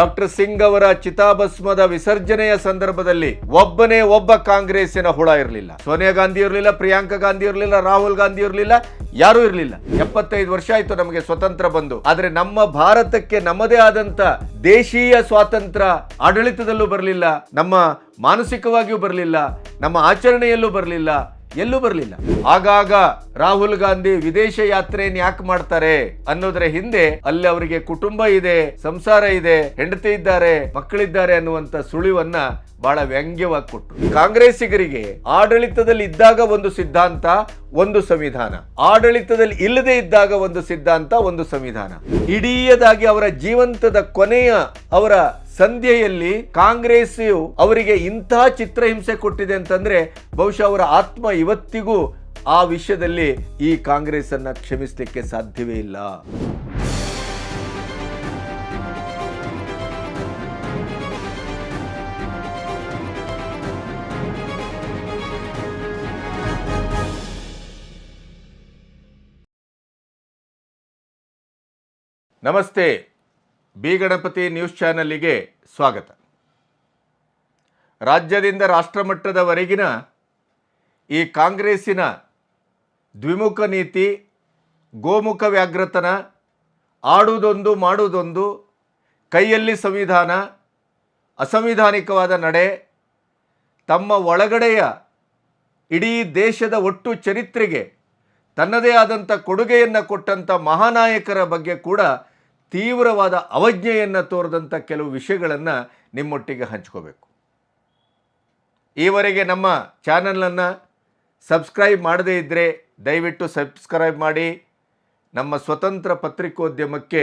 Doctor Singh ಅವರ ಚಿತಾಭಸ್ಮದ ವಿಸರ್ಜನೆಯ ಸಂದರ್ಭದಲ್ಲಿ ಒಬ್ಬನೇ ಒಬ್ಬ ಕಾಂಗ್ರೆಸ್ಸಿನ ಹುಳ ಇರಲಿಲ್ಲ. ಸೋನಿಯಾ ಗಾಂಧಿ ಇರಲಿಲ್ಲ, ಪ್ರಿಯಾಂಕಾ ಗಾಂಧಿ ಇರಲಿಲ್ಲ, ರಾಹುಲ್ ಗಾಂಧಿ ಇರಲಿಲ್ಲ, ಯಾರೂ ಇರಲಿಲ್ಲ. ಎಪ್ಪತ್ತೈದು ವರ್ಷ ಆಯ್ತು ನಮಗೆ ಸ್ವತಂತ್ರ ಬಂದು. ಆದರೆ ನಮ್ಮ ಭಾರತಕ್ಕೆ ನಮ್ಮದೇ ಆದಂತ ದೇಶೀಯ ಸ್ವಾತಂತ್ರ್ಯ ಆಡಳಿತದಲ್ಲೂ ಬರಲಿಲ್ಲ, ನಮ್ಮ ಮಾನಸಿಕವಾಗಿಯೂ ಬರಲಿಲ್ಲ, ನಮ್ಮ ಆಚರಣೆಯಲ್ಲೂ ಬರಲಿಲ್ಲ ಎಲ್ಲೂ ಬರಲಿಲ್ಲ. ಆಗಾಗ ರಾಹುಲ್ ಗಾಂಧಿ ವಿದೇಶ ಯಾತ್ರೆಯನ್ನು ಯಾಕೆ ಮಾಡ್ತಾರೆ ಅನ್ನೋದ್ರ ಹಿಂದೆ ಅಲ್ಲಿ ಅವರಿಗೆ ಕುಟುಂಬ ಇದೆ, ಸಂಸಾರ ಇದೆ, ಹೆಂಡತಿ ಇದ್ದಾರೆ, ಮಕ್ಕಳಿದ್ದಾರೆ ಅನ್ನುವಂತ ಸುಳಿವನ್ನ ಬಹಳ ವ್ಯಂಗ್ಯವಾಗಿ ಕೊಟ್ಟರು ಕಾಂಗ್ರೆಸ್ಸಿಗರಿಗೆ ಆಡಳಿತದಲ್ಲಿ ಇದ್ದಾಗ ಒಂದು ಸಿದ್ಧಾಂತ, ಒಂದು ಸಂವಿಧಾನ. ಆಡಳಿತದಲ್ಲಿ ಇಲ್ಲದೆ ಇದ್ದಾಗ ಒಂದು ಸಿದ್ಧಾಂತ, ಒಂದು ಸಂವಿಧಾನ. ಇಡೀಯದಾಗಿ ಅವರ ಜೀವಂತದ ಕೊನೆಯ ಅವರ ಸಂಧ್ಯೆಯಲ್ಲಿ ಕಾಂಗ್ರೆಸ್ ಅವರಿಗೆ ಇಂತಹ ಚಿತ್ರಹಿಂಸೆ ಕೊಟ್ಟಿದೆ ಅಂತಂದ್ರೆ ಬಹುಶಃ ಅವರ ಆತ್ಮ ಇವತ್ತಿಗೂ ಆ ವಿಷಯದಲ್ಲಿ ಈ ಕಾಂಗ್ರೆಸ್ ಅನ್ನ ಕ್ಷಮಿಸಲಿಕ್ಕೆ ಸಾಧ್ಯವೇ ಇಲ್ಲ. ನಮಸ್ತೆ. ಬಿ ಗಣಪತಿ ನ್ಯೂಸ್ ಚಾನಲ್ಲಿಗೆ ಸ್ವಾಗತ. ರಾಜ್ಯದಿಂದ ರಾಷ್ಟ್ರಮಟ್ಟದವರೆಗಿನ ಈ ಕಾಂಗ್ರೆಸ್ಸಿನ ದ್ವಿಮುಖ ನೀತಿ, ಗೋಮುಖ ವ್ಯಾಘ್ರತನ ಆಡುವುದೊಂದು ಮಾಡುವುದೊಂದು ಕೈಯಲ್ಲಿ ಸಂವಿಧಾನ, ಅಸಂವಿಧಾನಿಕವಾದ ನಡೆ, ತಮ್ಮ ಒಳಗಡೆಯ ಇಡೀ ದೇಶದ ಒಟ್ಟು ಚರಿತ್ರೆಗೆ ತನ್ನದೇ ಆದಂಥ ಕೊಡುಗೆಯನ್ನು ಕೊಟ್ಟಂಥ ಮಹಾನಾಯಕರ ಬಗ್ಗೆ ಕೂಡ ತೀವ್ರವಾದ ಅವಜ್ಞೆಯನ್ನು ತೋರದಂಥ ಕೆಲವು ವಿಷಯಗಳನ್ನು ನಿಮ್ಮೊಟ್ಟಿಗೆ ಹಂಚ್ಕೋಬೇಕು. ಈವರೆಗೆ ನಮ್ಮ ಚಾನಲನ್ನು ಸಬ್ಸ್ಕ್ರೈಬ್ ಮಾಡದೇ ಇದ್ದರೆ ದಯವಿಟ್ಟು ಸಬ್ಸ್ಕ್ರೈಬ್ ಮಾಡಿ, ನಮ್ಮ ಸ್ವತಂತ್ರ ಪತ್ರಿಕೋದ್ಯಮಕ್ಕೆ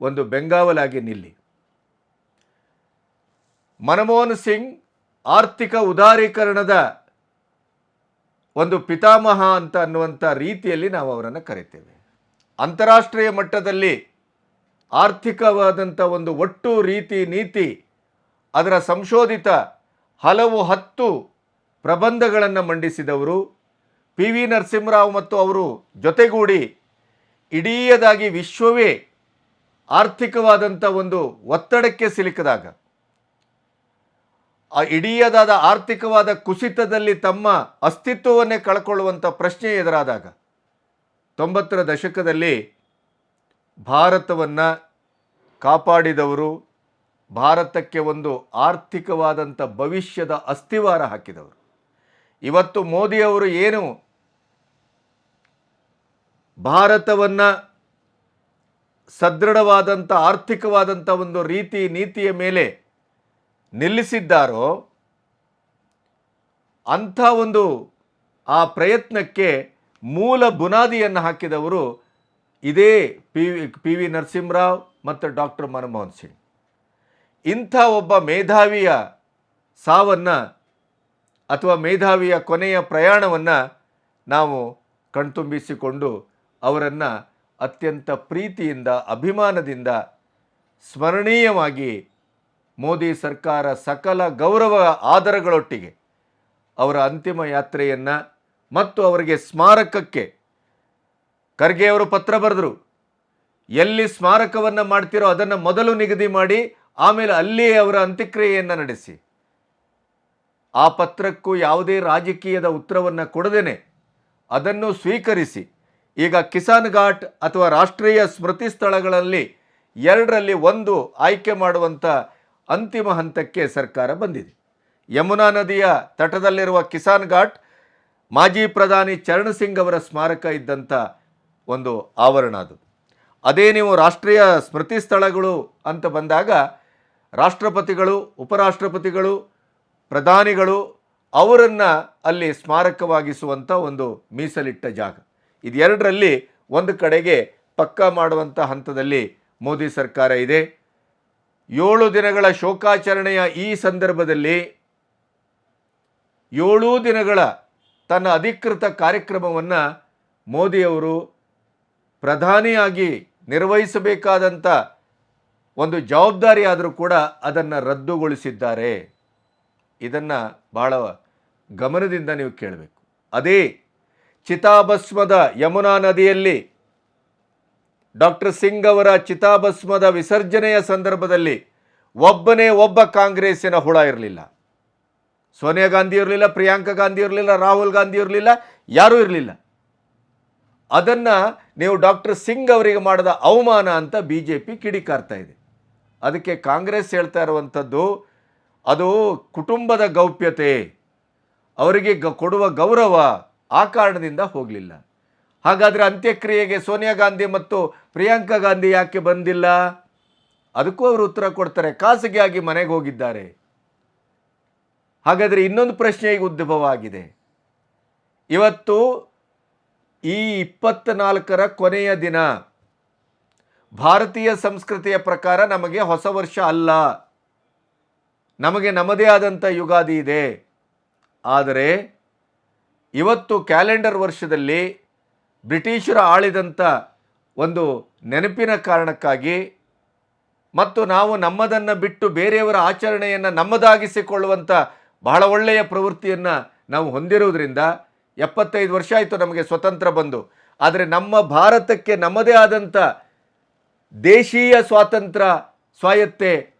ಒಂದು ಬೆಂಗಾವಲಾಗಿ ನಿಲ್ಲಿ. ಮನಮೋಹನ್ ಸಿಂಗ್ ಆರ್ಥಿಕ ಉದಾರೀಕರಣದ ಒಂದು ಪಿತಾಮಹ ಅಂತ ಅನ್ನುವಂಥ ರೀತಿಯಲ್ಲಿ ನಾವು ಅವರನ್ನು ಕರಿತೇವೆ. ಅಂತಾರಾಷ್ಟ್ರೀಯ ಮಟ್ಟದಲ್ಲಿ ಆರ್ಥಿಕವಾದಂಥ ಒಂದು ಒಟ್ಟು ರೀತಿ ನೀತಿ, ಅದರ ಸಂಶೋಧಿತ ಹಲವು ಹತ್ತು ಪ್ರಬಂಧಗಳನ್ನು ಮಂಡಿಸಿದವರು ಪಿ ವಿ ನರಸಿಂಹರಾವ್ ಮತ್ತು ಅವರು. ಜೊತೆಗೂಡಿ ಇಡೀಯದಾಗಿ ವಿಶ್ವವೇ ಆರ್ಥಿಕವಾದಂಥ ಒಂದು ಒತ್ತಡಕ್ಕೆ ಸಿಲುಕಿದಾಗ, ಆ ಇಡೀಯದಾದ ಆರ್ಥಿಕವಾದ ಕುಸಿತದಲ್ಲಿ ತಮ್ಮ ಅಸ್ತಿತ್ವವನ್ನೇ ಕಳ್ಕೊಳ್ಳುವಂಥ ಪ್ರಶ್ನೆ ಎದುರಾದಾಗ, ತೊಂಬತ್ತರ ದಶಕದಲ್ಲಿ ಭಾರತವನ್ನು ಕಾಪಾಡಿದವರು ಭಾರತಕ್ಕೆ ಒಂದು ಆರ್ಥಿಕವಾದಂಥ ಭವಿಷ್ಯದ ಅಸ್ಥಿವಾರ ಹಾಕಿದವರು. ಇವತ್ತು ಮೋದಿಯವರು ಏನು ಭಾರತವನ್ನು ಸದೃಢವಾದಂಥ ಆರ್ಥಿಕವಾದಂಥ ಒಂದು ರೀತಿ ನೀತಿಯ ಮೇಲೆ ನಿಲ್ಲಿಸಿದ್ದಾರೋ ಅಂಥ ಒಂದು ಆ ಪ್ರಯತ್ನಕ್ಕೆ ಮೂಲ ಬುನಾದಿಯನ್ನು ಹಾಕಿದವರು ಇದೇ P V P V Narasimha Rao ಮತ್ತು ಡಾಕ್ಟರ್ ಮನಮೋಹನ್ ಸಿಂಗ್. ಇಂಥ ಒಬ್ಬ ಮೇಧಾವಿಯ ಸಾವನ್ನು ಅಥವಾ ಮೇಧಾವಿಯ ಕೊನೆಯ ಪ್ರಯಾಣವನ್ನು ನಾವು ಕಣ್ತುಂಬಿಸಿಕೊಂಡು ಅವರನ್ನು ಅತ್ಯಂತ ಪ್ರೀತಿಯಿಂದ, ಅಭಿಮಾನದಿಂದ ಸ್ಮರಣೀಯವಾಗಿ ಮೋದಿ ಸರ್ಕಾರ ಸಕಲ ಗೌರವ ಆಧಾರಗಳೊಟ್ಟಿಗೆ ಅವರ ಅಂತಿಮ ಯಾತ್ರೆಯನ್ನು ಮತ್ತು ಅವರಿಗೆ ಸ್ಮಾರಕಕ್ಕೆ ಖರ್ಗೆ ಅವರು ಪತ್ರ ಬರೆದರು. ಎಲ್ಲಿ ಸ್ಮಾರಕವನ್ನು ಮಾಡ್ತಿರೋ ಅದನ್ನು ಮೊದಲು ನಿಗದಿ ಮಾಡಿ ಆಮೇಲೆ ಅಲ್ಲಿಯೇ ಅವರ ಅಂತ್ಯಕ್ರಿಯೆಯನ್ನು ನಡೆಸಿ. ಆ ಪತ್ರಕ್ಕೂ ಯಾವುದೇ ರಾಜಕೀಯದ ಉತ್ತರವನ್ನು ಕೊಡದೇನೆ. ಅದನ್ನು ಸ್ವೀಕರಿಸಿ. ಈಗ ಕಿಸಾನ್ ಘಾಟ್ ಅಥವಾ ರಾಷ್ಟ್ರೀಯ ಸ್ಮೃತಿ ಸ್ಥಳಗಳಲ್ಲಿ ಎರಡರಲ್ಲಿ ಒಂದು ಆಯ್ಕೆ ಮಾಡುವಂಥ ಅಂತಿಮ ಹಂತಕ್ಕೆ ಸರ್ಕಾರ ಬಂದಿದೆ. ಯಮುನಾ ನದಿಯ ತಟದಲ್ಲಿರುವ ಕಿಸಾನ್ ಘಾಟ್ ಮಾಜಿ ಪ್ರಧಾನಿ ಚರಣ್ ಸಿಂಗ್ ಅವರ ಸ್ಮಾರಕ ಇದ್ದಂಥ ಒಂದು ಆವರಣ ಅದು. ಅದೇ ನೀವು ರಾಷ್ಟ್ರೀಯ ಸ್ಮೃತಿ ಸ್ಥಳಗಳು ಅಂತ ಬಂದಾಗ ರಾಷ್ಟ್ರಪತಿಗಳು, ಉಪರಾಷ್ಟ್ರಪತಿಗಳು, ಪ್ರಧಾನಿಗಳು ಅವರನ್ನು ಅಲ್ಲಿ ಸ್ಮಾರಕವಾಗಿಸುವಂಥ ಒಂದು ಮೀಸಲಿಟ್ಟ ಜಾಗ. ಇದೆರಡರಲ್ಲಿ ಒಂದು ಕಡೆಗೆ ಪಕ್ಕಾ ಮಾಡುವಂಥ ಹಂತದಲ್ಲಿ ಮೋದಿ ಸರ್ಕಾರ ಇದೆ. ಏಳು ದಿನಗಳ ಶೋಕಾಚರಣೆಯ ಈ ಸಂದರ್ಭದಲ್ಲಿ ಏಳೂ ದಿನಗಳ ತನ್ನ ಅಧಿಕೃತ ಕಾರ್ಯಕ್ರಮವನ್ನು ಮೋದಿಯವರು ಪ್ರಧಾನಿಯಾಗಿ ನಿರ್ವಹಿಸಬೇಕಾದಂಥ ಒಂದು ಜವಾಬ್ದಾರಿ ಆದರೂ ಕೂಡ ಅದನ್ನು ರದ್ದುಗೊಳಿಸಿದ್ದಾರೆ. ಇದನ್ನು ಬಹಳ ಗಮನದಿಂದ ನೀವು ಕೇಳಬೇಕು. ಅದೇ ಚಿತಾಭಸ್ಮದ ಯಮುನಾ ನದಿಯಲ್ಲಿ ಡಾಕ್ಟರ್ ಸಿಂಗ್ ಅವರ ಚಿತಾಭಸ್ಮದ ವಿಸರ್ಜನೆಯ ಸಂದರ್ಭದಲ್ಲಿ ಒಬ್ಬನೇ ಒಬ್ಬ ಕಾಂಗ್ರೆಸ್ಸಿನ ಹುಳ ಇರಲಿಲ್ಲ. ಸೋನಿಯಾ ಗಾಂಧಿ ಇರಲಿಲ್ಲ, ಪ್ರಿಯಾಂಕಾ ಗಾಂಧಿ ಇರಲಿಲ್ಲ, ರಾಹುಲ್ ಗಾಂಧಿ ಇರಲಿಲ್ಲ, ಯಾರೂ ಇರಲಿಲ್ಲ. ಅದನ್ನು ನೀವು ಡಾಕ್ಟರ್ ಸಿಂಗ್ ಅವರಿಗೆ ಮಾಡಿದ ಅವಮಾನ ಅಂತ ಬಿ ಜೆ ಪಿ ಕಿಡಿಕಾರ್ತಾ ಇದೆ. ಅದಕ್ಕೆ ಕಾಂಗ್ರೆಸ್ ಹೇಳ್ತಾ ಇರುವಂಥದ್ದು, ಅದು ಕುಟುಂಬದ ಗೌಪ್ಯತೆ, ಅವರಿಗೆ ಗ, ಕೊಡುವ ಗೌರವ ಆ ಕಾರಣದಿಂದ ಹೋಗಲಿಲ್ಲ. ಹಾಗಾದರೆ ಅಂತ್ಯಕ್ರಿಯೆಗೆ ಸೋನಿಯಾ ಗಾಂಧಿ ಮತ್ತು ಪ್ರಿಯಾಂಕಾ ಗಾಂಧಿ ಯಾಕೆ ಬಂದಿಲ್ಲ? ಅದಕ್ಕೂ ಅವರು ಉತ್ತರ ಕೊಡ್ತಾರೆ, ಖಾಸಗಿಯಾಗಿ ಮನೆಗೆ ಹೋಗಿದ್ದಾರೆ. ಹಾಗಾದರೆ ಇನ್ನೊಂದು ಪ್ರಶ್ನೆ ಈಗ ಉದ್ಭವ ಆಗಿದೆ ಇವತ್ತು ಈ ಇಪ್ಪತ್ತ್ನಾಲ್ಕರ ಕೊನೆಯ ದಿನ. ಭಾರತೀಯ ಸಂಸ್ಕೃತಿಯ ಪ್ರಕಾರ ನಮಗೆ ಹೊಸ ವರ್ಷ ಅಲ್ಲ. ನಮಗೆ ನಮ್ಮದೇ ಆದಂಥ ಯುಗಾದಿ ಇದೆ. ಆದರೆ ಇವತ್ತು ಕ್ಯಾಲೆಂಡರ್ ವರ್ಷದಲ್ಲಿ ಬ್ರಿಟಿಷರು ಆಳಿದಂಥ ಒಂದು ನೆನಪಿನ ಕಾರಣಕ್ಕಾಗಿ ಮತ್ತು ನಾವು ನಮ್ಮದನ್ನು ಬಿಟ್ಟು ಬೇರೆಯವರ ಆಚರಣೆಯನ್ನು ನಮ್ಮದಾಗಿಸಿಕೊಳ್ಳುವಂಥ ಬಹಳ ಒಳ್ಳೆಯ ಪ್ರವೃತ್ತಿಯನ್ನು ನಾವು ಹೊಂದಿರುವುದರಿಂದ ಎಪ್ಪತ್ತೈದು ವರ್ಷ ಆಯಿತು ನಮಗೆ ಸ್ವತಂತ್ರ ಬಂದು. ಆದರೆ ನಮ್ಮ ಭಾರತಕ್ಕೆ ನಮ್ಮದೇ ಆದಂಥ ದೇಶೀಯ ಸ್ವಾತಂತ್ರ್ಯ, ಸ್ವಾಯತ್ತೆ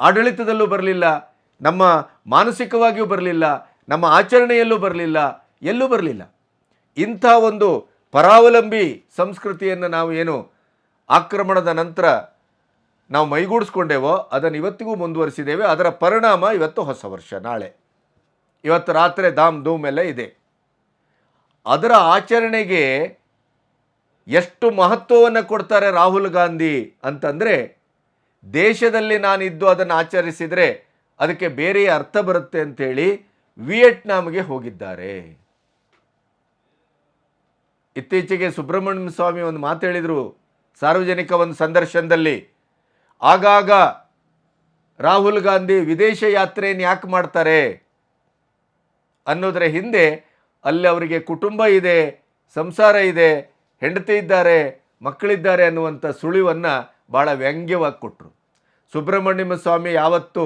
ಆಡಳಿತದಲ್ಲೂ ಬರಲಿಲ್ಲ, ನಮ್ಮ ಮಾನಸಿಕವಾಗಿಯೂ ಬರಲಿಲ್ಲ, ನಮ್ಮ ಆಚರಣೆಯಲ್ಲೂ ಬರಲಿಲ್ಲ, ಎಲ್ಲೂ ಬರಲಿಲ್ಲ. ಇಂಥ ಒಂದು ಪರಾವಲಂಬಿ ಸಂಸ್ಕೃತಿಯನ್ನು ನಾವು ಏನು ಆಕ್ರಮಣದ ನಂತರ ನಾವು ಮೈಗೂಡಿಸ್ಕೊಂಡೇವೋ, ಅದನ್ನು ಇವತ್ತಿಗೂ ಮುಂದುವರಿಸಿದ್ದೇವೆ. ಅದರ ಪರಿಣಾಮ ಇವತ್ತು ಹೊಸ ವರ್ಷ, ನಾಳೆ. ಇವತ್ತು ರಾತ್ರಿ ಧಾಮ್ ಧೂಮ್ ಎಲ್ಲ ಇದೆ. ಅದರ ಆಚರಣೆಗೆ ಎಷ್ಟು ಮಹತ್ವವನ್ನು ಕೊಡ್ತಾರೆ ರಾಹುಲ್ ಗಾಂಧಿ ಅಂತಂದರೆ, ದೇಶದಲ್ಲಿ ನಾನಿದ್ದು ಅದನ್ನು ಆಚರಿಸಿದರೆ ಅದಕ್ಕೆ ಬೇರೆ ಅರ್ಥ ಬರುತ್ತೆ ಅಂಥೇಳಿ ವಿಯೆಟ್ನಾಂಗೆ ಹೋಗಿದ್ದಾರೆ. ಇತ್ತೀಚೆಗೆ ಸುಬ್ರಹ್ಮಣ್ಯ ಸ್ವಾಮಿ ಒಂದು ಮಾತು ಹೇಳಿದರು ಸಾರ್ವಜನಿಕ ಒಂದು ಸಂದರ್ಶನದಲ್ಲಿ. ಆಗಾಗ ರಾಹುಲ್ ಗಾಂಧಿ ವಿದೇಶ ಯಾತ್ರೆಯನ್ನು ಯಾಕೆ ಮಾಡ್ತಾರೆ ಅನ್ನೋದರ ಹಿಂದೆ ಅಲ್ಲಿ ಅವರಿಗೆ ಕುಟುಂಬ ಇದೆ, ಸಂಸಾರ ಇದೆ, ಹೆಂಡತಿ ಇದ್ದಾರೆ, ಮಕ್ಕಳಿದ್ದಾರೆ ಅನ್ನುವಂಥ ಸುಳಿವನ್ನು ಭಾಳ ವ್ಯಂಗ್ಯವಾಗಿ ಕೊಟ್ಟರು ಸುಬ್ರಹ್ಮಣ್ಯಮ ಸ್ವಾಮಿ ಯಾವತ್ತೂ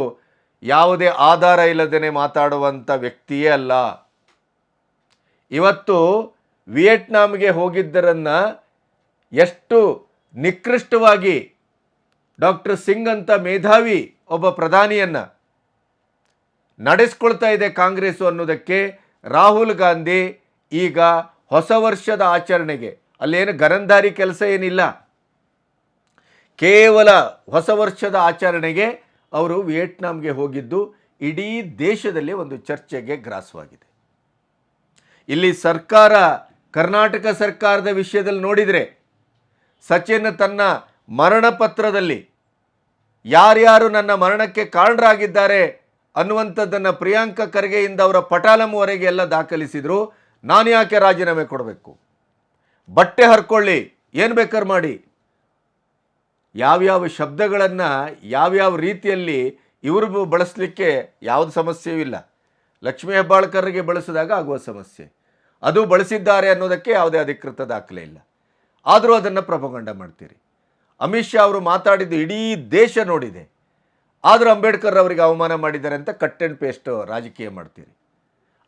ಯಾವುದೇ ಆಧಾರ ಇಲ್ಲದೇ ಮಾತಾಡುವಂಥ ವ್ಯಕ್ತಿಯೇ ಅಲ್ಲ. ಇವತ್ತು ವಿಯೆಟ್ನಾಂಗೆ ಹೋಗಿದ್ದರನ್ನು ಎಷ್ಟು ನಿಕೃಷ್ಟವಾಗಿ ಡಾಕ್ಟರ್ ಸಿಂಗ್ ಅಂತ ಮೇಧಾವಿ ಒಬ್ಬ ಪ್ರಧಾನಿಯನ್ನು ನಡೆಸ್ಕೊಳ್ತಾ ಇದೆ ಕಾಂಗ್ರೆಸ್ಸು ಅನ್ನೋದಕ್ಕೆ ರಾಹುಲ್ ಗಾಂಧಿ ಈಗ ಹೊಸ ವರ್ಷದ ಆಚರಣೆಗೆ, ಅಲ್ಲೇನು ಗರಂಧಾರಿ ಕೆಲಸ ಏನಿಲ್ಲ. ಕೇವಲ ಹೊಸ ವರ್ಷದ ಆಚರಣೆಗೆ ಅವರು ವಿಯೆಟ್ನಾಂಗೆ ಹೋಗಿದ್ದು, ಇಡೀ ದೇಶದಲ್ಲಿ ಒಂದು ಚರ್ಚೆಗೆ ಗ್ರಾಸವಾಗಿದೆ. ಇಲ್ಲಿ ಸರ್ಕಾರ, ಕರ್ನಾಟಕ ಸರ್ಕಾರದ ವಿಷಯದಲ್ಲಿ ನೋಡಿದರೆ, ಸಚಿನ್ ತನ್ನ ಮರಣ ಪತ್ರದಲ್ಲಿ ಯಾರ್ಯಾರು ನನ್ನ ಮರಣಕ್ಕೆ ಕಾರಣರಾಗಿದ್ದಾರೆ ಅನ್ನುವಂಥದ್ದನ್ನು ಪ್ರಿಯಾಂಕ ಖರ್ಗೆಯಿಂದ ಅವರ ಪಟಾಲಂವರೆಗೆ ಎಲ್ಲ ದಾಖಲಿಸಿದರು. ನಾನು ಯಾಕೆ ರಾಜೀನಾಮೆ ಕೊಡಬೇಕು? ಬಟ್ಟೆ ಹರ್ಕೊಳ್ಳಿ, ಏನು ಬೇಕಾದ್ರೆ ಮಾಡಿ. ಯಾವ್ಯಾವ ಶಬ್ದಗಳನ್ನು, ಯಾವ್ಯಾವ ರೀತಿಯಲ್ಲಿ ಇವರು ಬಳಸಲಿಕ್ಕೆ ಯಾವುದು ಸಮಸ್ಯೆಯೂ ಇಲ್ಲ. ಲಕ್ಷ್ಮೀ ಹೆಬ್ಬಾಳ್ಕರ್ಗೆ ಬಳಸಿದಾಗ ಆಗುವ ಸಮಸ್ಯೆ. ಅದು ಬಳಸಿದ್ದಾರೆ ಅನ್ನೋದಕ್ಕೆ ಯಾವುದೇ ಅಧಿಕೃತ ದಾಖಲೆ ಇಲ್ಲ. ಆದರೂ ಅದನ್ನು ಪ್ರಪಗಂಡ ಮಾಡ್ತೀರಿ. ಅಮಿತ್ ಶಾ ಅವರು ಮಾತಾಡಿದ್ದು ಇಡೀ ದೇಶ ನೋಡಿದೆ. ಆದರೂ ಅಂಬೇಡ್ಕರ್ ಅವರಿಗೆ ಅವಮಾನ ಮಾಡಿದ್ದಾರೆ ಅಂತ ಕಟ್ ಆ್ಯಂಡ್ ಪೇಸ್ಟ್ ರಾಜಕೀಯ ಮಾಡ್ತೀರಿ.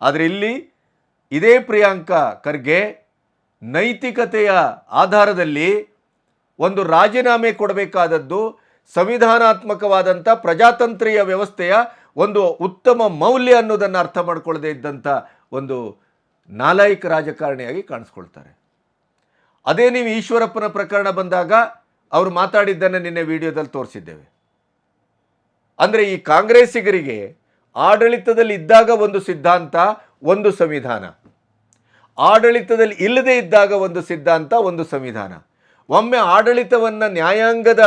ಆದರೆ ಇಲ್ಲಿ ಇದೇ ಪ್ರಿಯಾಂಕಾ ಖರ್ಗೆ ನೈತಿಕತೆಯ ಆಧಾರದಲ್ಲಿ ಒಂದು ರಾಜೀನಾಮೆ ಕೊಡಬೇಕಾದದ್ದು ಸಂವಿಧಾನಾತ್ಮಕವಾದಂಥ ಪ್ರಜಾತಂತ್ರೀಯ ವ್ಯವಸ್ಥೆಯ ಒಂದು ಉತ್ತಮ ಮೌಲ್ಯ ಅನ್ನೋದನ್ನು ಅರ್ಥ ಮಾಡಿಕೊಳ್ಳದೆ ಇದ್ದಂಥ ಒಂದು ನಾಲಾಯಿಕ ರಾಜಕಾರಣಿಯಾಗಿ ಕಾಣಿಸ್ಕೊಳ್ತಾರೆ. ಅದೇ ನೀವು ಈಶ್ವರಪ್ಪನ ಪ್ರಕರಣ ಬಂದಾಗ ಅವರು ಮಾತಾಡಿದ್ದನ್ನು ನಿನ್ನೆ ವಿಡಿಯೋದಲ್ಲಿ ತೋರಿಸಿದ್ದೇವೆ. ಅಂದರೆ ಈ ಕಾಂಗ್ರೆಸ್ಸಿಗರಿಗೆ ಆಡಳಿತದಲ್ಲಿ ಇದ್ದಾಗ ಒಂದು ಸಿದ್ಧಾಂತ, ಒಂದು ಸಂವಿಧಾನ. ಆಡಳಿತದಲ್ಲಿ ಇಲ್ಲದೆ ಇದ್ದಾಗ ಒಂದು ಸಿದ್ಧಾಂತ, ಒಂದು ಸಂವಿಧಾನ. ಒಮ್ಮೆ ಆಡಳಿತವನ್ನು ನ್ಯಾಯಾಂಗದ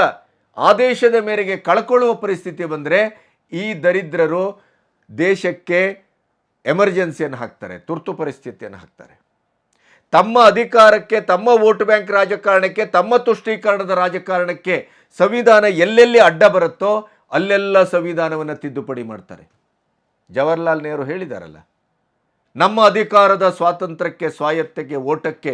ಆದೇಶದ ಮೇರೆಗೆ ಕಳ್ಕೊಳ್ಳುವ ಪರಿಸ್ಥಿತಿ ಬಂದರೆ ಈ ದರಿದ್ರರು ದೇಶಕ್ಕೆ ಎಮರ್ಜೆನ್ಸಿಯನ್ನು ಹಾಕ್ತಾರೆ, ತುರ್ತು ಪರಿಸ್ಥಿತಿಯನ್ನು ಹಾಕ್ತಾರೆ. ತಮ್ಮ ಅಧಿಕಾರಕ್ಕೆ, ತಮ್ಮ ವೋಟ್ ಬ್ಯಾಂಕ್ ರಾಜಕಾರಣಕ್ಕೆ, ತಮ್ಮ ತುಷ್ಟೀಕರಣದ ರಾಜಕಾರಣಕ್ಕೆ ಸಂವಿಧಾನ ಎಲ್ಲೆಲ್ಲಿ ಅಡ್ಡ ಬರುತ್ತೋ ಅಲ್ಲೆಲ್ಲ ಸಂವಿಧಾನವನ್ನು ತಿದ್ದುಪಡಿ ಮಾಡ್ತಾರೆ. ಜವಾಹರ್ಲಾಲ್ ನೆಹರು ಹೇಳಿದಾರಲ್ಲ, ನಮ್ಮ ಅಧಿಕಾರದ ಸ್ವಾತಂತ್ರ್ಯಕ್ಕೆ, ಸ್ವಾಯತ್ತಕ್ಕೆ, ಓಟಕ್ಕೆ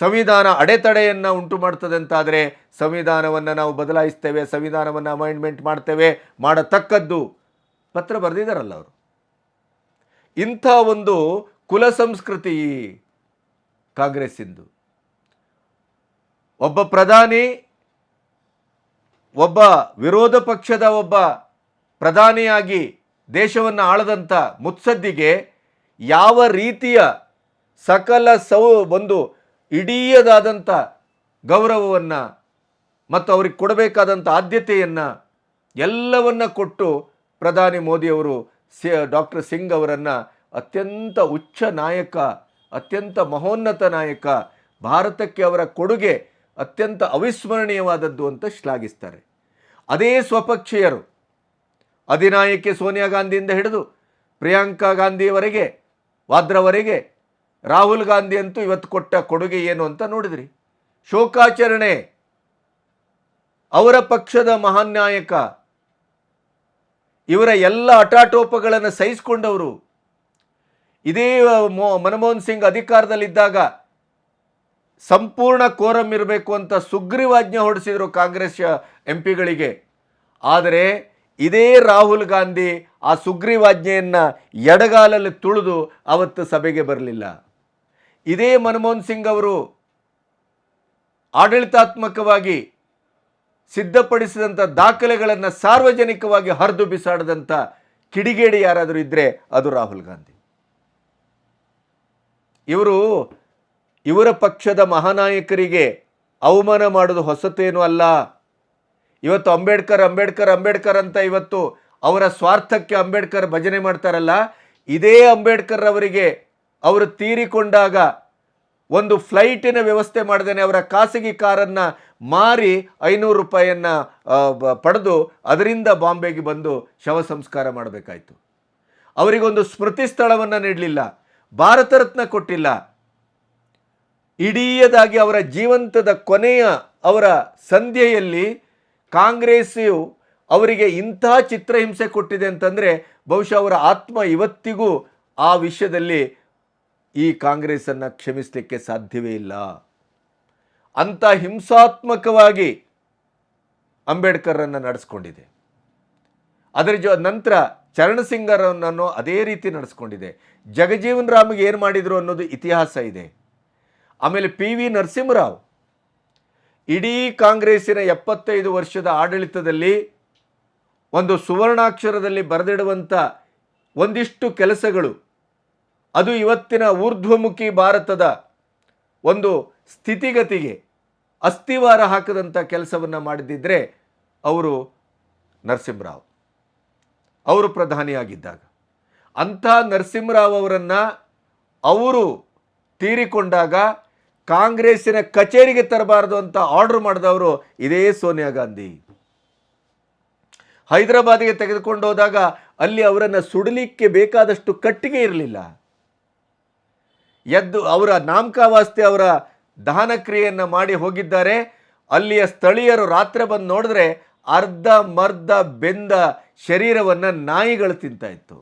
ಸಂವಿಧಾನ ಅಡೆತಡೆಯನ್ನು ಉಂಟು ಮಾಡ್ತದೆ ಅಂತಾದರೆ ಸಂವಿಧಾನವನ್ನು ನಾವು ಬದಲಾಯಿಸ್ತೇವೆ, ಸಂವಿಧಾನವನ್ನು ಅಮೈಂಡ್ಮೆಂಟ್ ಮಾಡ್ತೇವೆ, ಮಾಡತಕ್ಕದ್ದು ಪತ್ರ ಬರೆದಿದ್ದಾರಲ್ಲ ಅವರು. ಇಂಥ ಒಂದು ಕುಲ ಸಂಸ್ಕೃತಿ ಕಾಂಗ್ರೆಸ್ಸಿಂದು. ಒಬ್ಬ ಪ್ರಧಾನಿ ಒಬ್ಬ ವಿರೋಧ ಪಕ್ಷದ ಒಬ್ಬ ಪ್ರಧಾನಿಯಾಗಿ ದೇಶವನ್ನು ಆಳದಂಥ ಮುತ್ಸದ್ದಿಗೆ ಯಾವ ರೀತಿಯ ಸಕಲ ಸೌ, ಒಂದು ಇಡೀಯದಾದಂಥ ಗೌರವವನ್ನು ಮತ್ತು ಅವ್ರಿಗೆ ಕೊಡಬೇಕಾದಂಥ ಆದ್ಯತೆಯನ್ನು ಎಲ್ಲವನ್ನು ಕೊಟ್ಟು ಪ್ರಧಾನಿ ಮೋದಿಯವರು ಸಿ, ಡಾಕ್ಟರ್ ಸಿಂಗ್ ಅವರನ್ನು ಅತ್ಯಂತ ಉಚ್ಚ ನಾಯಕ, ಅತ್ಯಂತ ಮಹೋನ್ನತ ನಾಯಕ, ಭಾರತಕ್ಕೆ ಅವರ ಕೊಡುಗೆ ಅತ್ಯಂತ ಅವಿಸ್ಮರಣೀಯವಾದದ್ದು ಅಂತ ಶ್ಲಾಘಿಸ್ತಾರೆ. ಅದೇ ಸ್ವಪಕ್ಷೀಯರು. ಅಧಿನಾಯಕಿ ಸೋನಿಯಾ ಗಾಂಧಿಯಿಂದ ಹಿಡಿದು ಪ್ರಿಯಾಂಕಾ ಗಾಂಧಿಯವರೆಗೆ, ವಾದ್ರವರೆಗೆ, ರಾಹುಲ್ ಗಾಂಧಿ ಅಂತೂ ಇವತ್ತು ಕೊಟ್ಟ ಕೊಡುಗೆ ಏನು ಅಂತ ನೋಡಿದ್ರಿ. ಶೋಕಾಚರಣೆ. ಅವರ ಪಕ್ಷದ ಮಹಾನ್ ನಾಯಕ, ಇವರ ಎಲ್ಲ ಅಟಾಟೋಪಗಳನ್ನು ಸಹಿಸಿಕೊಂಡವರು. ಇದೇ ಮನಮೋಹನ್ ಸಿಂಗ್ ಅಧಿಕಾರದಲ್ಲಿದ್ದಾಗ ಸಂಪೂರ್ಣ ಕೋರಂ ಇರಬೇಕು ಅಂತ ಸುಗ್ರೀವಾಜ್ಞೆ ಹೊರಡಿಸಿದರು ಕಾಂಗ್ರೆಸ್ ಎಂ ಪಿಗಳಿಗೆ ಆದರೆ ಇದೇ ರಾಹುಲ್ ಗಾಂಧಿ ಆ ಸುಗ್ರೀವಾಜ್ಞೆಯನ್ನು ಎಡಗಾಲಲ್ಲಿ ತುಳಿದು ಅವತ್ತು ಸಭೆಗೆ ಬರಲಿಲ್ಲ. ಇದೇ ಮನಮೋಹನ್ ಸಿಂಗ್ ಅವರು ಆಡಳಿತಾತ್ಮಕವಾಗಿ ಸಿದ್ಧಪಡಿಸಿದಂಥ ದಾಖಲೆಗಳನ್ನು ಸಾರ್ವಜನಿಕವಾಗಿ ಹರಿದು ಬಿಸಾಡದಂಥ ಕಿಡಿಗೇಡಿ ಯಾರಾದರೂ ಇದ್ದರೆ ಅದು ರಾಹುಲ್ ಗಾಂಧಿ. ಇವರು ಇವರ ಪಕ್ಷದ ಮಹಾನಾಯಕರಿಗೆ ಅವಮಾನ ಮಾಡೋದು ಹೊಸತೇನೂ ಅಲ್ಲ. ಇವತ್ತು ಅಂಬೇಡ್ಕರ್ ಅಂಬೇಡ್ಕರ್ ಅಂಬೇಡ್ಕರ್ ಅಂತ ಇವತ್ತು ಅವರ ಸ್ವಾರ್ಥಕ್ಕೆ ಅಂಬೇಡ್ಕರ್ ಭಜನೆ ಮಾಡ್ತಾರಲ್ಲ, ಇದೇ ಅಂಬೇಡ್ಕರ್ ಅವರಿಗೆ ಅವರು ತೀರಿಕೊಂಡಾಗ ಒಂದು ಫ್ಲೈಟಿನ ವ್ಯವಸ್ಥೆ ಮಾಡ್ದೇನೆ, ಅವರ ಖಾಸಗಿ ಕಾರನ್ನು ಮಾರಿ ಐನೂರು ರೂಪಾಯಿಯನ್ನು ಪಡೆದು ಅದರಿಂದ ಬಾಂಬೆಗೆ ಬಂದು ಶವ ಸಂಸ್ಕಾರ ಮಾಡಬೇಕಾಯಿತು. ಅವರಿಗೊಂದು ಸ್ಮೃತಿ ಸ್ಥಳವನ್ನು ನೀಡಲಿಲ್ಲ, ಭಾರತ ರತ್ನ ಕೊಟ್ಟಿಲ್ಲ. ಇಡೀಯದಾಗಿ ಅವರ ಜೀವಂತದ ಕೊನೆಯ ಅವರ ಸಂಧ್ಯೆಯಲ್ಲಿ ಕಾಂಗ್ರೆಸ್ಸು ಅವರಿಗೆ ಇಂಥ ಚಿತ್ರಹಿಂಸೆ ಕೊಟ್ಟಿದೆ ಅಂತಂದರೆ ಬಹುಶಃ ಅವರ ಆತ್ಮ ಇವತ್ತಿಗೂ ಆ ವಿಷಯದಲ್ಲಿ ಈ ಕಾಂಗ್ರೆಸ್ಸನ್ನು ಕ್ಷಮಿಸಲಿಕ್ಕೆ ಸಾಧ್ಯವೇ ಇಲ್ಲ. ಅಂಥ ಹಿಂಸಾತ್ಮಕವಾಗಿ ಅಂಬೇಡ್ಕರನ್ನು ನಡೆಸ್ಕೊಂಡಿದೆ. ಅದರ ಜೊ ನಂತರ ಚರಣಸಿಂಗರನ್ನು ಅದೇ ರೀತಿ ನಡೆಸ್ಕೊಂಡಿದೆ. ಜಗಜೀವನ್ ರಾಮ್ಗೆ ಏನು ಮಾಡಿದರು ಅನ್ನೋದು ಇತಿಹಾಸ ಇದೆ. ಆಮೇಲೆ ಪಿ ವಿ ನರಸಿಂಹರಾವ್, ಇಡೀ ಕಾಂಗ್ರೆಸ್ಸಿನ ಎಪ್ಪತ್ತೈದು ವರ್ಷದ ಆಡಳಿತದಲ್ಲಿ ಒಂದು ಸುವರ್ಣಾಕ್ಷರದಲ್ಲಿ ಬರೆದಿಡುವಂಥ ಒಂದಿಷ್ಟು ಕೆಲಸಗಳು, ಅದು ಇವತ್ತಿನ ಊರ್ಧ್ವಮುಖಿ ಭಾರತದ ಒಂದು ಸ್ಥಿತಿಗತಿಗೆ ಅಸ್ಥಿವಾರ ಹಾಕದಂಥ ಕೆಲಸವನ್ನು ಮಾಡಿದ್ದಿದ್ರೆ ಅವರು ನರಸಿಂಹರಾವ್. ಅವರು ಪ್ರಧಾನಿಯಾಗಿದ್ದಾಗ. ಅಂಥ ನರಸಿಂಹರಾವ್ ಅವರನ್ನು ಅವರು ತೀರಿಕೊಂಡಾಗ ಕಾಂಗ್ರೆಸ್ಸಿನ ಕಚೇರಿಗೆ ತರಬಾರದು ಅಂತ ಆರ್ಡರ್ ಮಾಡಿದವರು ಇದೇ ಸೋನಿಯಾ ಗಾಂಧಿ. ಹೈದರಾಬಾದಿಗೆ ತೆಗೆದುಕೊಂಡು ಹೋದಾಗ ಅಲ್ಲಿ ಅವರನ್ನು ಸುಡಲಿಕ್ಕೆ ಬೇಕಾದಷ್ಟು ಕಟ್ಟಿಗೆ ಇರಲಿಲ್ಲ. ಎದ್ದು ಅವರ ನಾಮಕಾವಾಸ್ತೆ ಅವರ ದಹನ ಕ್ರಿಯೆಯನ್ನು ಮಾಡಿ ಹೋಗಿದ್ದಾರೆ. ಅಲ್ಲಿಯ ಸ್ಥಳೀಯರು ರಾತ್ರಿ ಬಂದು ನೋಡಿದ್ರೆ ಅರ್ಧ ಮರ್ಧ ಬೆಂದ ಶರೀರವನ್ನು ನಾಯಿಗಳು ತಿಂತಾಯಿತ್ತು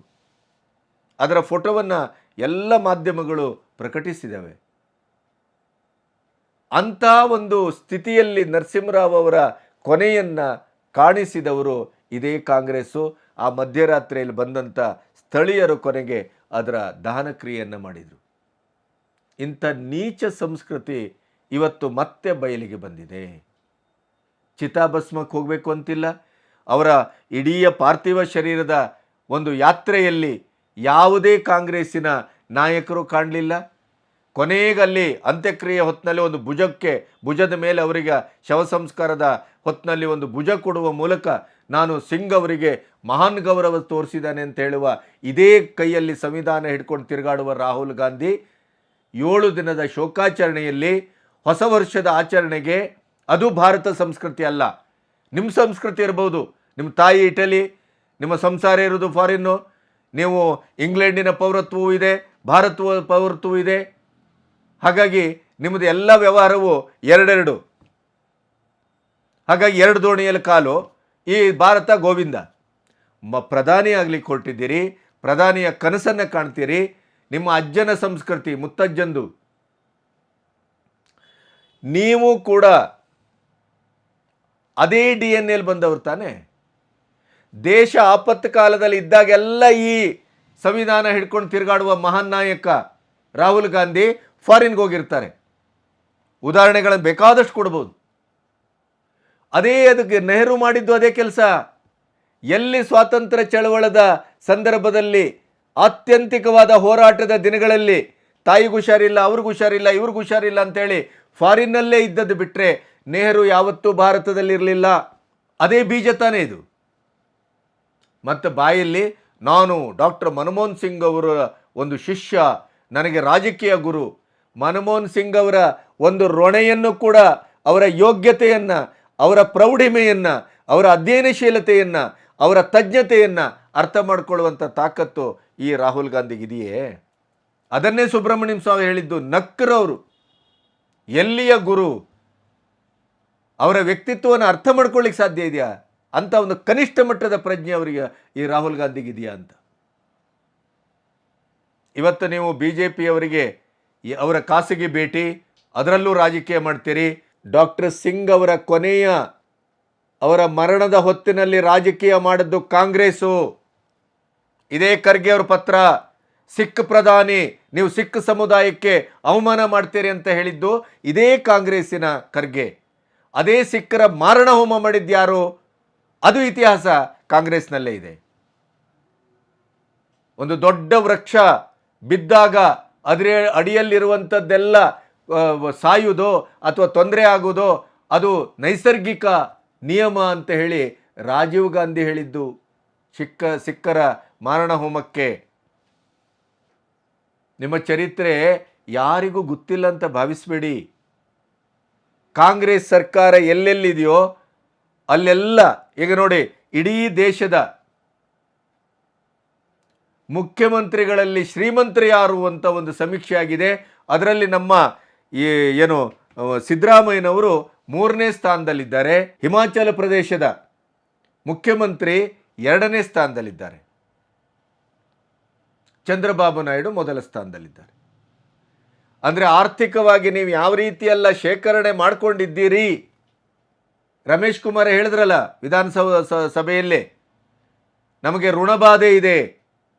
ಅದರ ಫೋಟೋವನ್ನು ಎಲ್ಲ ಮಾಧ್ಯಮಗಳು ಪ್ರಕಟಿಸಿದವೆ. ಅಂಥ ಒಂದು ಸ್ಥಿತಿಯಲ್ಲಿ ನರಸಿಂಹರಾವ್ ಅವರ ಕೊನೆಯನ್ನು ಕಾಣಿಸಿದವರು ಇದೇ ಕಾಂಗ್ರೆಸ್ಸು. ಆ ಮಧ್ಯರಾತ್ರಿಯಲ್ಲಿ ಬಂದಂಥ ಸ್ಥಳೀಯರು ಕೊನೆಗೆ ಅದರ ದಹನ ಕ್ರಿಯೆಯನ್ನು ಮಾಡಿದರು. ಇಂಥ ನೀಚ ಸಂಸ್ಕೃತಿ ಇವತ್ತು ಮತ್ತೆ ಬಯಲಿಗೆ ಬಂದಿದೆ. ಚಿತಾಭಸ್ಮಕ್ಕೆ ಹೋಗಬೇಕು ಅಂತಿಲ್ಲ. ಅವರ ಇಡೀ ಪಾರ್ಥಿವ ಶರೀರದ ಒಂದು ಯಾತ್ರೆಯಲ್ಲಿ ಯಾವುದೇ ಕಾಂಗ್ರೆಸ್ಸಿನ ನಾಯಕರು ಕಾಣಲಿಲ್ಲ. ಕೊನೆಗಲ್ಲಿ ಅಂತ್ಯಕ್ರಿಯೆ ಹೊತ್ತಿನಲ್ಲಿ ಒಂದು ಭುಜಕ್ಕೆ, ಭುಜದ ಮೇಲೆ ಅವರಿಗೆ ಶವ ಸಂಸ್ಕಾರದ ಹೊತ್ತಿನಲ್ಲಿ ಒಂದು ಭುಜ ಕೊಡುವ ಮೂಲಕ ನಾನು ಸಿಂಗ್ ಅವರಿಗೆ ಮಹಾನ್ ಗೌರವ ತೋರಿಸಿದ್ದಾನೆ ಅಂತ ಹೇಳುವ ಇದೇ ಕೈಯಲ್ಲಿ ಸಂವಿಧಾನ ಹಿಡ್ಕೊಂಡು ತಿರುಗಾಡುವ ರಾಹುಲ್ ಗಾಂಧಿ ಏಳು ದಿನದ ಶೋಕಾಚರಣೆಯಲ್ಲಿ ಹೊಸ ವರ್ಷದ ಆಚರಣೆಗೆ ಅದು ಭಾರತ ಸಂಸ್ಕೃತಿ ಅಲ್ಲ. ನಿಮ್ಮ ಸಂಸ್ಕೃತಿ ಇರ್ಬೋದು. ನಿಮ್ಮ ತಾಯಿ ಇಟಲಿ, ನಿಮ್ಮ ಸಂಸಾರ ಇರೋದು ಫಾರಿನ್ನು ನೀವು ಇಂಗ್ಲೆಂಡಿನ ಪೌರತ್ವವೂ ಇದೆ, ಭಾರತವ ಪೌರತ್ವವೂ ಇದೆ. ಹಾಗಾಗಿ ನಿಮ್ಮದು ಎಲ್ಲ ವ್ಯವಹಾರವು ಎರಡೆರಡು. ಹಾಗಾಗಿ ಎರಡು ದೋಣಿಯಲ್ಲಿ ಕಾಲು, ಈ ಭಾರತ ಗೋವಿಂದ. ಮ, ಪ್ರಧಾನಿ ಆಗಲಿ ಕೊಟ್ಟಿದ್ದೀರಿ, ಪ್ರಧಾನಿಯ ಕನಸನ್ನು ಕಾಣ್ತೀರಿ, ನಿಮ್ಮ ಅಜ್ಜನ ಸಂಸ್ಕೃತಿ, ಮುತ್ತಜ್ಜಂದು. ನೀವು ಕೂಡ ಅದೇ ಡಿ ಎನ್ ಎಲ್ ಬಂದವರು ತಾನೆ. ದೇಶ ಆಪತ್ತು ಕಾಲದಲ್ಲಿ ಇದ್ದಾಗೆಲ್ಲ ಈ ಸಂವಿಧಾನ ಹಿಡ್ಕೊಂಡು ತಿರುಗಾಡುವ ಮಹಾನ್ ನಾಯಕ ರಾಹುಲ್ ಗಾಂಧಿ ಫಾರಿನ್ಗೆ ಹೋಗಿರ್ತಾರೆ. ಉದಾಹರಣೆಗಳನ್ನು ಬೇಕಾದಷ್ಟು ಕೊಡ್ಬೋದು. ಅದೇ ಅದಕ್ಕೆ ನೆಹರು ಮಾಡಿದ್ದು ಅದೇ ಕೆಲಸ. ಎಲ್ಲಿ ಸ್ವಾತಂತ್ರ್ಯ ಚಳವಳದ ಸಂದರ್ಭದಲ್ಲಿ ಆತ್ಯಂತಿಕವಾದ ಹೋರಾಟದ ದಿನಗಳಲ್ಲಿ ತಾಯಿಗೂ ಹುಷಾರಿಲ್ಲ, ಅವ್ರಿಗೂ ಹುಷಾರಿಲ್ಲ, ಇವ್ರಿಗೂ ಹುಷಾರಿಲ್ಲ ಅಂತೇಳಿ ಫಾರಿನ್ನಲ್ಲೇ ಇದ್ದದ್ದು ಬಿಟ್ಟರೆ ನೆಹರು ಯಾವತ್ತೂ ಭಾರತದಲ್ಲಿರಲಿಲ್ಲ. ಅದೇ ಬೀಜ ತಾನೇ ಇದು. ಮತ್ತು ಬಾಯಲ್ಲಿ ನಾನು ಡಾಕ್ಟರ್ ಮನಮೋಹನ್ ಸಿಂಗ್ ಅವರ ಒಂದು ಶಿಷ್ಯ, ನನಗೆ ರಾಜಕೀಯ ಗುರು ಮನಮೋಹನ್ ಸಿಂಗ್ ಅವರ ಒಂದು ರೊಣೆಯನ್ನು ಕೂಡ ಅವರ ಯೋಗ್ಯತೆಯನ್ನು, ಅವರ ಪ್ರೌಢಿಮೆಯನ್ನು, ಅವರ ಅಧ್ಯಯನಶೀಲತೆಯನ್ನು, ಅವರ ತಜ್ಞತೆಯನ್ನು ಅರ್ಥ ಮಾಡಿಕೊಳ್ಳುವಂಥ ತಾಕತ್ತು ಈ ರಾಹುಲ್ ಗಾಂಧಿಗಿದೆಯೇ ಅದನ್ನೇ ಸುಬ್ರಹ್ಮಣ್ಯಂ ಸ್ವಾಮಿ ಹೇಳಿದ್ದು ನಕ್ಕರವರು ಎಲ್ಲಿಯ ಗುರು? ಅವರ ವ್ಯಕ್ತಿತ್ವವನ್ನು ಅರ್ಥ ಮಾಡ್ಕೊಳ್ಳಿಕ್ಕೆ ಸಾಧ್ಯ ಇದೆಯಾ? ಅಂತ ಒಂದು ಕನಿಷ್ಠ ಮಟ್ಟದ ಪ್ರಜ್ಞೆ ಅವರಿಗೆ ಈ ರಾಹುಲ್ ಗಾಂಧಿಗಿದೆಯಾ ಅಂತ. ಇವತ್ತು ನೀವು ಬಿ ಜೆ ಪಿಯವರಿಗೆ ಅವರ ಖಾಸಗಿ ಭೇಟಿ, ಅದರಲ್ಲೂ ರಾಜಕೀಯ ಮಾಡ್ತೀರಿ. ಡಾಕ್ಟರ್ ಸಿಂಗ್ ಅವರ ಕೊನೆಯ, ಅವರ ಮರಣದ ಹೊತ್ತಿನಲ್ಲಿ ರಾಜಕೀಯ ಮಾಡಿದ್ದು ಕಾಂಗ್ರೆಸ್ಸು. ಇದೇ ಖರ್ಗೆ ಅವ್ರ ಪತ್ರ, ಸಿಖ್ ಪ್ರಧಾನಿ, ನೀವು ಸಿಖ್ ಸಮುದಾಯಕ್ಕೆ ಅವಮಾನ ಮಾಡ್ತೀರಿ ಅಂತ ಹೇಳಿದ್ದು ಇದೇ ಕಾಂಗ್ರೆಸ್ಸಿನ ಖರ್ಗೆ. ಅದೇ ಸಿಖ್ಖರ ಮಾರಣ ಹೋಮ ಮಾಡಿದ್ಯಾರು ಅದು ಇತಿಹಾಸ ಕಾಂಗ್ರೆಸ್ನಲ್ಲೇ ಇದೆ. ಒಂದು ದೊಡ್ಡ ವೃಕ್ಷ ಬಿದ್ದಾಗ ಅದರ ಅಡಿಯಲ್ಲಿರುವಂಥದ್ದೆಲ್ಲ ಸಾಯುವುದೋ ಅಥವಾ ತೊಂದರೆ ಆಗುವುದೋ, ಅದು ನೈಸರ್ಗಿಕ ನಿಯಮ ಅಂತ ಹೇಳಿ ರಾಜೀವ್ ಗಾಂಧಿ ಹೇಳಿದ್ದು ಸಿಕ್ಕ ಸಿಕ್ಕರ ಮಾರಣ ಹೋಮಕ್ಕೆ. ನಿಮ್ಮ ಚರಿತ್ರೆ ಯಾರಿಗೂ ಗೊತ್ತಿಲ್ಲ ಅಂತ ಭಾವಿಸಬೇಡಿ. ಕಾಂಗ್ರೆಸ್ ಸರ್ಕಾರ ಎಲ್ಲೆಲ್ಲಿದೆಯೋ ಅಲ್ಲೆಲ್ಲ, ಈಗ ನೋಡಿ, ಇಡೀ ದೇಶದ ಮುಖ್ಯಮಂತ್ರಿಗಳಲ್ಲಿ ಶ್ರೀಮಂತರು ಯಾರು ಅಂತ ಒಂದು ಸಮೀಕ್ಷೆ ಆಗಿದೆ ಅದರಲ್ಲಿ ನಮ್ಮ ಈ ಏನು ಸಿದ್ದರಾಮಯ್ಯನವರು ಮೂರನೇ ಸ್ಥಾನದಲ್ಲಿದ್ದಾರೆ. ಹಿಮಾಚಲ ಪ್ರದೇಶದ ಮುಖ್ಯಮಂತ್ರಿ ಎರಡನೇ ಸ್ಥಾನದಲ್ಲಿದ್ದಾರೆ. ಚಂದ್ರಬಾಬು ನಾಯ್ಡು ಮೊದಲ ಸ್ಥಾನದಲ್ಲಿದ್ದಾರೆ. ಅಂದರೆ ಆರ್ಥಿಕವಾಗಿ ನೀವು ಯಾವ ರೀತಿಯೆಲ್ಲ ಶೇಖರಣೆ ಮಾಡ್ಕೊಂಡಿದ್ದೀರಿ? ರಮೇಶ್ ಕುಮಾರ್ ಹೇಳಿದ್ರಲ್ಲ ವಿಧಾನಸಭಾ ಸಭೆಯಲ್ಲಿ, ನಮಗೆ ಋಣಬಾಧೆ ಇದೆ.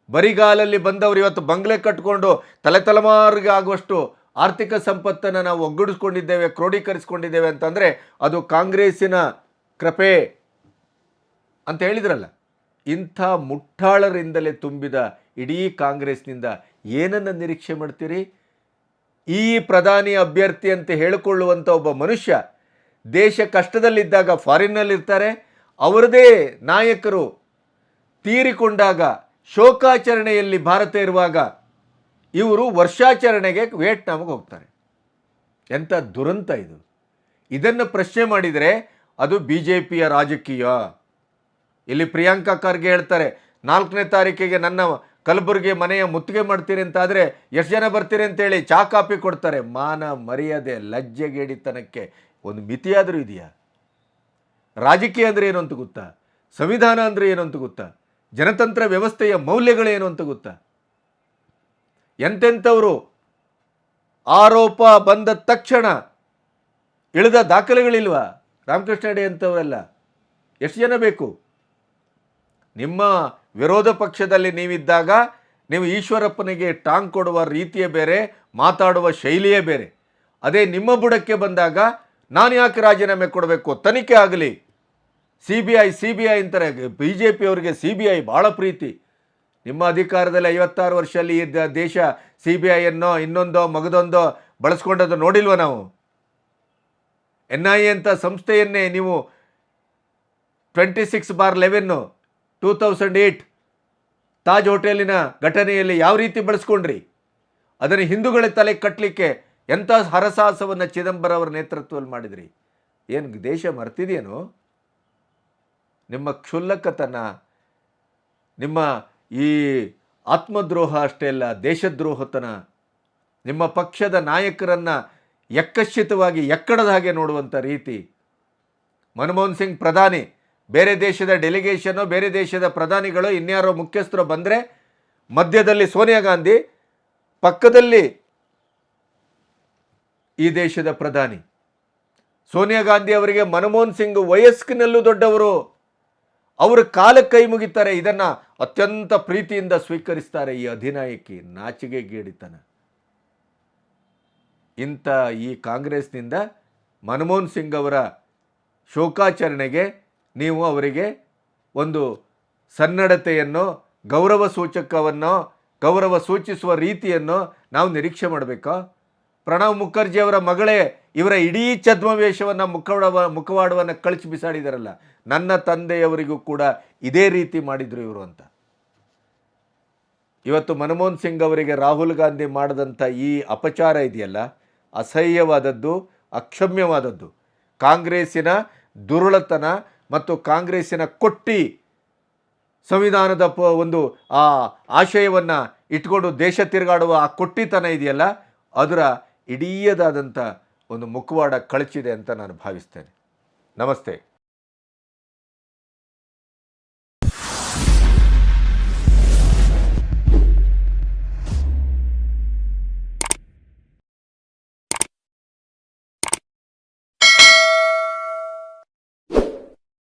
ಬರಿಗಾಲಲ್ಲಿ ಬಂದವರು ಇವತ್ತು ಬಂಗ್ಲೆ ಕಟ್ಕೊಂಡು ತಲೆ ತಲೆಮಾರಿಗೆ ಆಗುವಷ್ಟು ಆರ್ಥಿಕ ಸಂಪತ್ತನ್ನು ನಾವು ಒಗ್ಗೂಡಿಸ್ಕೊಂಡಿದ್ದೇವೆ, ಕ್ರೋಢೀಕರಿಸ್ಕೊಂಡಿದ್ದೇವೆ ಅಂತಂದರೆ ಅದು ಕಾಂಗ್ರೆಸ್ಸಿನ ಕೃಪೆ ಅಂತ ಹೇಳಿದ್ರಲ್ಲ. ಇಂಥ ಮುಟ್ಟಾಳರಿಂದಲೇ ತುಂಬಿದ ಇಡೀ ಕಾಂಗ್ರೆಸ್ನಿಂದ ಏನನ್ನು ನಿರೀಕ್ಷೆ ಮಾಡ್ತೀರಿ? ಈ ಪ್ರಧಾನಿ ಅಭ್ಯರ್ಥಿ ಅಂತ ಹೇಳಿಕೊಳ್ಳುವಂಥ ಒಬ್ಬ ಮನುಷ್ಯ ದೇಶ ಕಷ್ಟದಲ್ಲಿದ್ದಾಗ ಫಾರಿನ್ನಲ್ಲಿರ್ತಾರೆ ಅವರದೇ ನಾಯಕರು ತೀರಿಕೊಂಡಾಗ ಶೋಕಾಚರಣೆಯಲ್ಲಿ ಭಾರತ ಇರುವಾಗ ಇವರು ವರ್ಷಾಚರಣೆಗೆ ವಿಯೆಟ್ನಾಮ್ಗೆ ಹೋಗ್ತಾರೆ. ಎಂಥ ದುರಂತ ಇದು. ಇದನ್ನು ಪ್ರಶ್ನೆ ಮಾಡಿದರೆ ಅದು ಬಿ ಜೆ ಪಿಯ ರಾಜಕೀಯ. ಇಲ್ಲಿ ಪ್ರಿಯಾಂಕಾ ಖರ್ಗೆ ಹೇಳ್ತಾರೆ, ನಾಲ್ಕನೇ ತಾರೀಕಿಗೆ ನನ್ನ ಕಲಬುರಗಿ ಮನೆಯ ಮುತ್ತಿಗೆ ಮಾಡ್ತೀರಿ ಅಂತಾದರೆ ಎಷ್ಟು ಜನ ಬರ್ತೀರಿ ಅಂತೇಳಿ ಚಾ ಕಾಪಿ ಕೊಡ್ತಾರೆ. ಮಾನ ಮರ್ಯಾದೆ, ಲಜ್ಜೆಗೇಡಿತನಕ್ಕೆ ಒಂದು ಮಿತಿಯಾದರೂ ಇದೆಯಾ? ರಾಜಕೀಯ ಅಂದರೆ ಏನು ಅಂತ ಗೊತ್ತಾ? ಸಂವಿಧಾನ ಅಂದರೆ ಏನು ಅಂತ ಗೊತ್ತಾ? ಜನತಂತ್ರ ವ್ಯವಸ್ಥೆಯ ಮೌಲ್ಯಗಳೇನು ಅಂತ ಗೊತ್ತಾ? ಎಂತೆಂಥವರು ಆರೋಪ ಬಂದ ತಕ್ಷಣ ಇಳಿದ ದಾಖಲೆಗಳಿಲ್ವಾ? ರಾಮಕೃಷ್ಣ ಅಡಿ ಅಂಥವರೆಲ್ಲ. ಎಷ್ಟು ಜನ ಬೇಕು? ನಿಮ್ಮ ವಿರೋಧ ಪಕ್ಷದಲ್ಲಿ ನೀವಿದ್ದಾಗ ನೀವು ಈಶ್ವರಪ್ಪನಿಗೆ ಟಾಂಗ್ ಕೊಡುವ ರೀತಿಯೇ ಬೇರೆ, ಮಾತಾಡುವ ಶೈಲಿಯೇ ಬೇರೆ. ಅದೇ ನಿಮ್ಮ ಬುಡಕ್ಕೆ ಬಂದಾಗ ನಾನು ಯಾಕೆ ರಾಜೀನಾಮೆ ಕೊಡಬೇಕು? ತನಿಖೆ ಆಗಲಿ. C B I C B I ಅಂತಾರೆ. ಬಿ ಜೆ ಪಿಯವರಿಗೆ ಸಿ ಬಿ ಐ ಭಾಳ ಪ್ರೀತಿ. ನಿಮ್ಮ ಅಧಿಕಾರದಲ್ಲಿ ಐವತ್ತಾರು ವರ್ಷದಲ್ಲಿ ಈ ದೇಶ ಸಿ ಬಿ ಐಯನ್ನೋ ಇನ್ನೊಂದೋ, ಮಗದೊಂದೋ ಬಳಸ್ಕೊಂಡದ್ದು ನೋಡಿಲ್ವ ನಾವು? ಎನ್ ಐ ಎ ಅಂತ ಸಂಸ್ಥೆಯನ್ನೇ ನೀವು twenty six bar eleven two thousand eight Taj ಹೋಟೆಲಿನ ಘಟನೆಯಲ್ಲಿ ಯಾವ ರೀತಿ ಬಳಸ್ಕೊಂಡ್ರಿ? ಅದನ್ನು ಹಿಂದೂಗಳ ತಲೆ ಕಟ್ಟಲಿಕ್ಕೆ ಎಂಥ ಹರಸಾಹಸವನ್ನು ಚಿದಂಬರ ಅವರ ನೇತೃತ್ವದಲ್ಲಿ ಮಾಡಿದ್ರಿ? ಏನು ದೇಶ ಮರ್ತಿದೆಯೇನು? ನಿಮ್ಮ ಕ್ಷುಲ್ಲಕತನ, ನಿಮ್ಮ ಈ ಆತ್ಮದ್ರೋಹ ಅಷ್ಟೇ ಅಲ್ಲ, ದೇಶದ್ರೋಹತನ, ನಿಮ್ಮ ಪಕ್ಷದ ನಾಯಕರನ್ನು ಎಕ್ಕಶ್ಚಿತವಾಗಿ ಎಕ್ಕಡದ ಹಾಗೆ ನೋಡುವಂಥ ರೀತಿ. ಮನಮೋಹನ್ ಸಿಂಗ್ ಪ್ರಧಾನಿ, ಬೇರೆ ದೇಶದ ಡೆಲಿಗೇಷನು ಬೇರೆ ದೇಶದ ಪ್ರಧಾನಿಗಳು, ಇನ್ಯಾರೋ ಮುಖ್ಯಸ್ಥರು ಬಂದರೆ ಮಧ್ಯದಲ್ಲಿ ಸೋನಿಯಾ ಗಾಂಧಿ, ಪಕ್ಕದಲ್ಲಿ ಈ ದೇಶದ ಪ್ರಧಾನಿ. ಸೋನಿಯಾ ಗಾಂಧಿ ಅವರಿಗೆ ಮನಮೋಹನ್ ಸಿಂಗ್ ವಯಸ್ಕಿನಲ್ಲೂ ದೊಡ್ಡವರು. ಅವರು ಕಾಲ ಕೈ ಮುಗಿತಾರೆ, ಇದನ್ನು ಅತ್ಯಂತ ಪ್ರೀತಿಯಿಂದ ಸ್ವೀಕರಿಸ್ತಾರೆ ಈ ಅಧಿನಾಯಕಿ ನಾಚಿಕೆಗೇಡಿತನ ಇಂಥ ಈ ಕಾಂಗ್ರೆಸ್ನಿಂದ ಮನಮೋಹನ್ ಸಿಂಗ್ ಅವರ ಶೋಕಾಚರಣೆಗೆ ನೀವು ಅವರಿಗೆ ಒಂದು ಸನ್ನಡತೆಯನ್ನು, ಗೌರವ ಸೂಚಕವನ್ನು, ಗೌರವ ಸೂಚಿಸುವ ರೀತಿಯನ್ನು ನಾವು ನಿರೀಕ್ಷೆ ಮಾಡಬೇಕಾ? ಪ್ರಣವ್ ಮುಖರ್ಜಿಯವರ ಮಗಳೇ ಇವರ ಇಡೀ ಛದ್ಮವೇಷವನ್ನು ಮುಖವಾಡವ, ಮುಖವಾಡವನ್ನು ಕಳಿಸಿ ಬಿಸಾಡಿದಾರಲ್ಲ, ನನ್ನ ತಂದೆಯವರಿಗೂ ಕೂಡ ಇದೇ ರೀತಿ ಮಾಡಿದರು ಇವರು ಅಂತ. ಇವತ್ತು ಮನಮೋಹನ್ ಸಿಂಗ್ ಅವರಿಗೆ ರಾಹುಲ್ ಗಾಂಧಿ ಮಾಡಿದಂಥ ಈ ಅಪಚಾರ ಇದೆಯಲ್ಲ, ಅಸಹ್ಯವಾದದ್ದು, ಅಕ್ಷಮ್ಯವಾದದ್ದು. ಕಾಂಗ್ರೆಸ್ಸಿನ ದುರುಳತನ ಮತ್ತು ಕಾಂಗ್ರೆಸ್ಸಿನ ಕೊಟ್ಟಿ ಸಂವಿಧಾನದ ಪ, ಒಂದು ಆ ಆಶಯವನ್ನು ಇಟ್ಕೊಂಡು ದೇಶ ತಿರುಗಾಡುವ ಆ ಕೊಟ್ಟಿತನ ಇದೆಯಲ್ಲ, ಅದರ ಇಡೀಯದಾದಂಥ ಒಂದು ಮುಖವಾಡ ಕಳಚಿದೆ ಅಂತ ನಾನು ಭಾವಿಸ್ತೇನೆ. ನಮಸ್ತೆ.